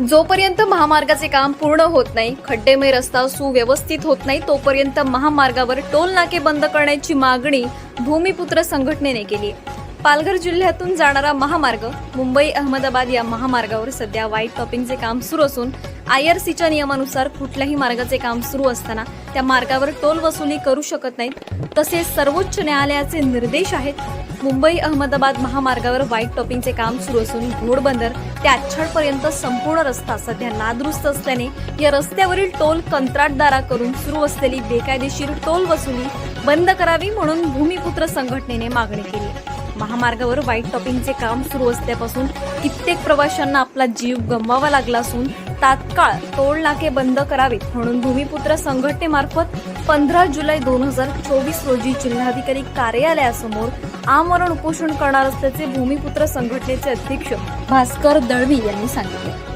जोपर्यंत महामार्गाचे काम पूर्ण होत नाही खड्डेमय रस्ता सुव्यवस्थित होत नाही तोपर्यंत महामार्गावर टोल नाके बंद करण्याची मागणी भूमिपुत्र संघटनेने केली पालघर जिल्ह्यातून जाणारा महामार्ग मुंबई अहमदाबाद या महामार्गावर सध्या व्हाईट टॉपिंगचे काम सुरू असून आय आर सीच्या नियमानुसार कुठल्याही मार्गाचे काम सुरू असताना त्या मार्गावर टोल वसुली करू शकत नाहीत तसेच सर्वोच्च न्यायालयाचे निर्देश आहेत मुंबई अहमदाबाद महामार्गावर व्हाईट टॉपिंगचे काम सुरू असून घोडबंदर ते आच्छाडपर्यंत संपूर्ण रस्ता सध्या नादुरुस्त असल्याने या रस्त्यावरील टोल कंत्राटदाराकडून सुरू असलेली बेकायदेशीर टोल वसुली बंद करावी म्हणून भूमिपुत्र संघटनेने मागणी केली आहे. महामार्गावर व्हाईट टॉपिंगचे काम सुरू असल्यापासून कित्येक प्रवाशांना आपला जीव गमवावा लागला असून तात्काळ टोल नाके बंद करावेत म्हणून भूमिपुत्र संघटनेमार्फत पंधरा जुलै दोन हजार चोवीस रोजी जिल्हाधिकारी कार्यालयासमोर आमरण उपोषण करणार असल्याचे भूमिपुत्र संघटनेचे अध्यक्ष भास्कर दळवी यांनी सांगितले.